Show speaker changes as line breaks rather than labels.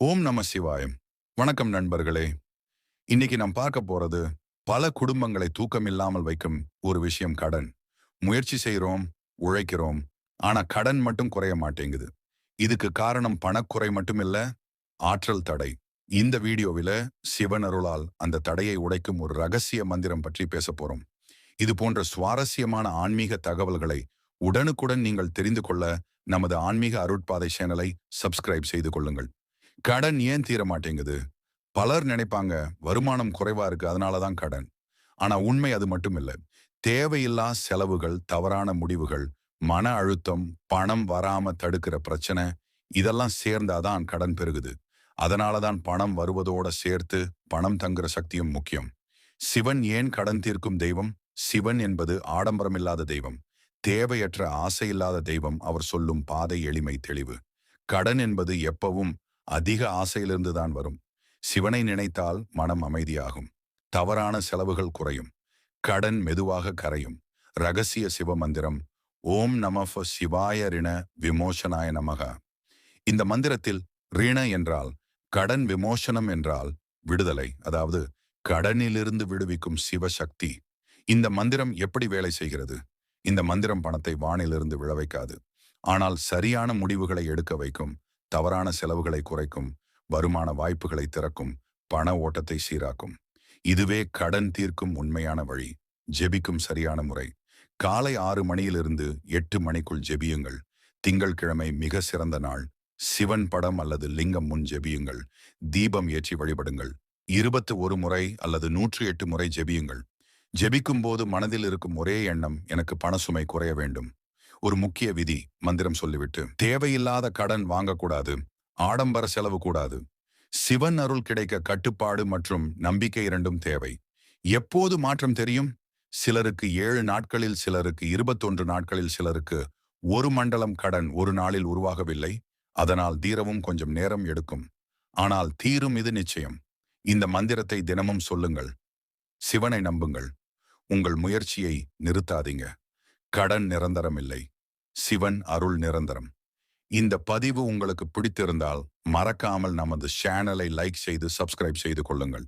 ஓம் நம சிவாயம். வணக்கம் நண்பர்களே. இன்னைக்கு நாம் பார்க்க போறது பல குடும்பங்களை தூக்கமில்லாமல் வைக்கும் ஒரு விஷயம் கடன். முயற்சி செய்கிறோம் உழைக்கிறோம். ஆனா கடன் மட்டும் குறைய மாட்டேங்குது. இதுக்கு காரணம் பணக்குறை மட்டும் இல்ல ஆற்றல் தடை. இந்த வீடியோவில சிவன் அருளால் அந்த தடையை உடைக்கும் ஒரு ரகசிய மந்திரம் பற்றி பேச போறோம். இது போன்ற சுவாரஸ்யமான ஆன்மீக தகவல்களை உடனுக்குடன் நீங்கள் தெரிந்து கொள்ள நமது ஆன்மீக அருட்பாதை சேனலை சப்ஸ்கிரைப் செய்து கொள்ளுங்கள். கடன் ஏன் தீர மாட்டேங்குது பலர் நினைப்பாங்க வருமானம் குறைவா இருக்கு அதனாலதான் கடன். ஆனா உண்மை அது மட்டும் இல்ல. தேவையில்லா செலவுகள் தவறான முடிவுகள் மன அழுத்தம் பணம் வராம தடுக்கிற பிரச்சனை இதெல்லாம் சேர்ந்தாதான் கடன் பெருகுது. அதனாலதான் பணம் வருவதோட சேர்த்து பணம் தங்குற சக்தியும் முக்கியம். சிவன் ஏன் கடன் தீர்க்கும் தெய்வம்? சிவன் என்பது ஆடம்பரமில்லாத தெய்வம். தேவையற்ற ஆசையில்லாத தெய்வம் அவர் சொல்லும் பாதை எளிமை தெளிவு. கடன் என்பது எப்பவும் அதிக ஆசையிலிருந்து தான் வரும். சிவனை நினைத்தால் மனம் அமைதியாகும். தவறான செலவுகள் குறையும். கடன் மெதுவாக கரையும். ரகசிய சிவ மந்திரம் ஓம் நமஃப சிவாய ரிண விமோசனாய நமக. இந்த மந்திரத்தில் ரிண என்றால் கடன் விமோசனம் என்றால் விடுதலை அதாவது கடனிலிருந்து விடுவிக்கும் சிவசக்தி. இந்த மந்திரம் எப்படி வேலை செய்கிறது? இந்த மந்திரம் பணத்தை வானிலிருந்து விழ வைக்காது ஆனால் சரியான முடிவுகளை எடுக்க வைக்கும். தவறான செலவுகளை குறைக்கும் வருமான வாய்ப்புகளை திறக்கும் பண ஓட்டத்தை சீராக்கும். இதுவே கடன் தீர்க்கும் உண்மையான வழி. ஜெபிக்கும் சரியான முறை. காலை ஆறு மணியிலிருந்து எட்டு மணிக்குள் ஜெபியுங்கள். திங்கள்கிழமை மிக சிறந்த நாள். சிவன் படம் அல்லது லிங்கம் முன் ஜெபியுங்கள். தீபம் ஏற்றி வழிபடுங்கள். இருபத்து ஒரு முறை அல்லது நூற்று எட்டு முறை ஜெபியுங்கள். ஜெபிக்கும் போது மனதில் இருக்கும் ஒரே எண்ணம் எனக்கு பணசுமை குறைய வேண்டும். ஒரு முக்கிய விதி மந்திரம் சொல்லிவிட்டு தேவையில்லாத கடன் வாங்கக்கூடாது ஆடம்பர செலவு கூடாது. சிவன் அருள் கிடைக்க கட்டுப்பாடு மற்றும் நம்பிக்கை இரண்டும் தேவை. எப்போது மாற்றம் தெரியும்? சிலருக்கு ஏழு நாட்களில் சிலருக்கு இருபத்தொன்று நாட்களில் சிலருக்கு ஒரு மண்டலம் கடன் ஒரு நாளில் உருவாகவில்லை. அதனால் தீரவும் கொஞ்சம் நேரம் எடுக்கும். ஆனால் தீரும் இது நிச்சயம். இந்த மந்திரத்தை தினமும் சொல்லுங்கள். சிவனை நம்புங்கள். உங்கள் முயற்சியை நிறுத்தாதீங்க. கடன் நிரந்தரம் இல்லை சிவன் அருள் நிரந்தரம். இந்த பதிவு உங்களுக்கு பிடித்திருந்தால் மறக்காமல் நமது சேனலை லைக் செய்து சப்ஸ்கிரைப் செய்து கொள்ளுங்கள்.